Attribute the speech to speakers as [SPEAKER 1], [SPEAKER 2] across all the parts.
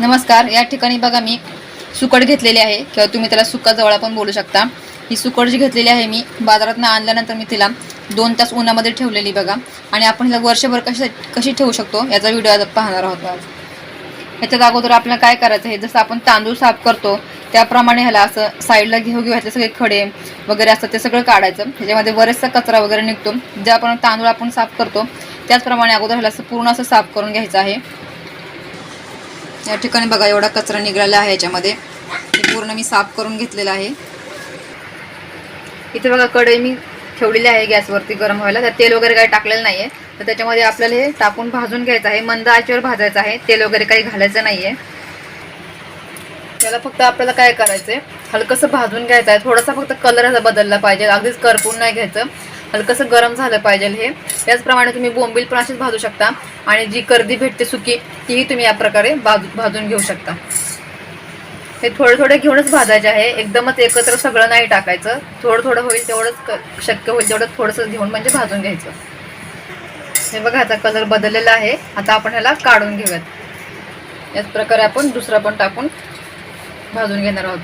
[SPEAKER 1] नमस्कार या ठिकाणी बघा मी सुकट घेतलेली आहे किंवा तुम्ही त्याला सुका जवळ पण बोलू शकता. ही सुकट जी घेतलेली आहे मी बाजारातनं आणल्यानंतर मी तिला दोन तास उन्हामध्ये ठेवलेली बघा. आणि आपण हिला वर्षभर कशी कशी ठेवू शकतो याचा व्हिडिओ आज पाहणार आहोत आज. ह्याच्यात अगोदर आपल्याला काय करायचं आहे जसं आपण तांदूळ साफ करतो त्याप्रमाणे ह्याला असं साईडला घेऊ घेऊ ह्याचे सगळे खडे वगैरे असतात ते सगळं काढायचं. त्याच्यामध्ये बरेचसा कचरा वगैरे निघतो. ज्याप्रमाणे आपण तांदूळ आपण साफ करतो त्याचप्रमाणे अगोदर ह्याला असं पूर्ण असं साफ करून घ्यायचं आहे. या ठिकाणी बघा एवढा कचरा निघालेला आहे याच्यामध्ये. पूर्ण मी साफ करून घेतलेला आहे. इथे बघा कढई मी ठेवलेली आहे गॅसवरती गरम व्हायला. त्यात तेल वगैरे काही टाकलेलं नाही आहे तर त्याच्यामध्ये आपल्याला हे टाकून भाजून घ्यायचं आहे. मंद आचेवर भाजायचं आहे. तेल वगैरे काही घालायचं नाही आहे त्याला फक्त आपल्याला काय करायचं आहे हलकंसं भाजून घ्यायचं आहे. थोडासा फक्त कलर असा बदलला पाहिजे. अगदीच करपून नाही घ्यायचं. हलकंसं गरम झालं पाहिजे हे त्याचप्रमाणे तुम्ही बोंबील पण असेच भाजू शकता. आणि जी कर्दी भेटते सुकी तीही तुम्ही या प्रकारे भाजू भाजून घेऊ शकता. हे थोडे थोडे घेऊनच भाजायचे आहे. एकदमच एकत्र सगळं नाही टाकायचं. थोडं थोडं होईल तेवढंच क- शक्य होईल तेवढं थोडंसं घेऊन म्हणजे भाजून घ्यायचं. हे बघा आता कलर बदललेला आहे. आता आपण ह्याला काढून घेऊयात. याच प्रकारे आपण दुसरा पण टाकून भाजून घेणार आहोत.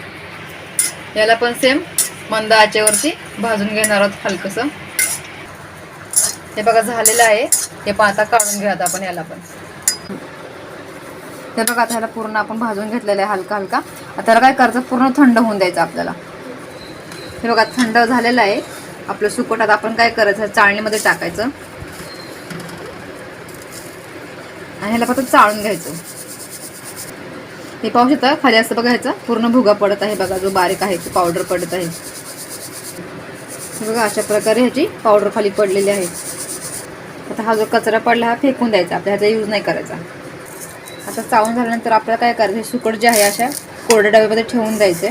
[SPEAKER 1] याला पण सेम मंद आचेवरती भाजून घेणार आहोत हलकंसं. हे बघा झालेलं आहे. हे पण आता काढून घेऊयात आपण याला पण. हे बघा आता ह्याला पूर्ण आपण भाजून घेतलेलं आहे हलका हलका. आता त्याला काय करायचं? पूर्ण थंड होऊन द्यायचं आपल्याला. हे बघा थंड झालेलं आहे. आपलं सुकट आता आपण काय करायचं? चाळणीमध्ये टाकायचं. आणि ह्याला फक्त चाळून घ्यायचं. हे पाहू शकता? खाली असं बघा ह्याचा पूर्ण भुगा पडत आहे बघा जो बारीक आहे तो पावडर पडत आहे. हे बघा अशा प्रकारे ह्याची पावडर खाली पडलेली आहे. आता हा जो कचरा पडला हा फेकून द्यायचा. आपल्या ह्याचा यूज नाही करायचा. आता चावून झाल्यानंतर आपल्याला काय करायचं? हे सुकट जे आहे अशा कोरड्या डब्यामध्ये ठेवून द्यायचे.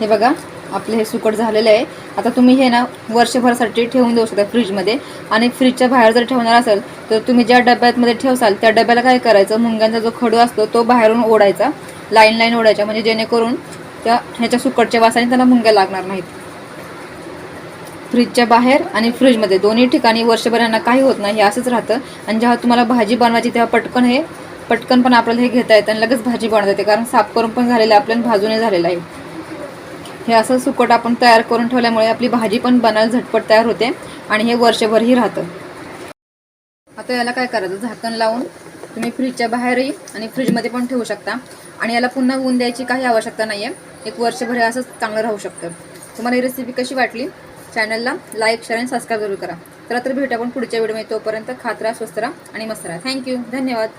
[SPEAKER 1] हे बघा आपले हे सुकट झालेले आहे. आता तुम्ही हे ना वर्षभरासाठी ठेवून देऊ शकता फ्रीजमध्ये आणि फ्रीजच्या बाहेर जर ठेवणार असेल तर तुम्ही ज्या डब्यामध्ये ठेवसाल त्या डब्याला काय करायचं? मुंग्यांचा जो खडू असतो तो बाहेरून ओढायचा. लाईन लाईन ओढायचा म्हणजे जेणेकरून त्या ह्याच्या सुकटच्या वासाने त्याला मुंग्या लागणार नाहीत. फ्रीजच्या बाहेर आणि फ्रीजमध्ये. दोन्ही ठिकाणी वर्षभर यांना काही होत नाही हे असंच राहतं. आणि जेव्हा तुम्हाला भाजी बनवायची तेव्हा पटकन हे पटकन पण आपल्याला हे घेता येतं आणि लगेच भाजी बनवता येते. कारण साफ करून पण झालेलं आहे आपल्याला भाजूनही झालेलं आहे. हे असं सुकट आपण तयार करून ठेवल्यामुळे आपली भाजी पण बनायला झटपट तयार होते आणि हे वर्षभरही राहतं. आता याला काय करायचं? झाकण लावून तुम्ही फ्रीजच्या बाहेरही आणि फ्रीजमध्ये पण ठेवू शकता. आणि याला पुन्हा ऊन द्यायची काही आवश्यकता नाही आहे एक वर्षभर हे असंच चांगलं राहू शकतं. तुम्हाला ही रेसिपी कशी वाटली? चॅनलला लाईक शेअर आणि सबस्क्राईब जरूर करा. तर तर भेटू आपण पुढच्या व्हिडिओमध्ये. तोपर्यंत खात्रा स्वस्त राहा आणि मस्त राहा. थँक्यू धन्यवाद.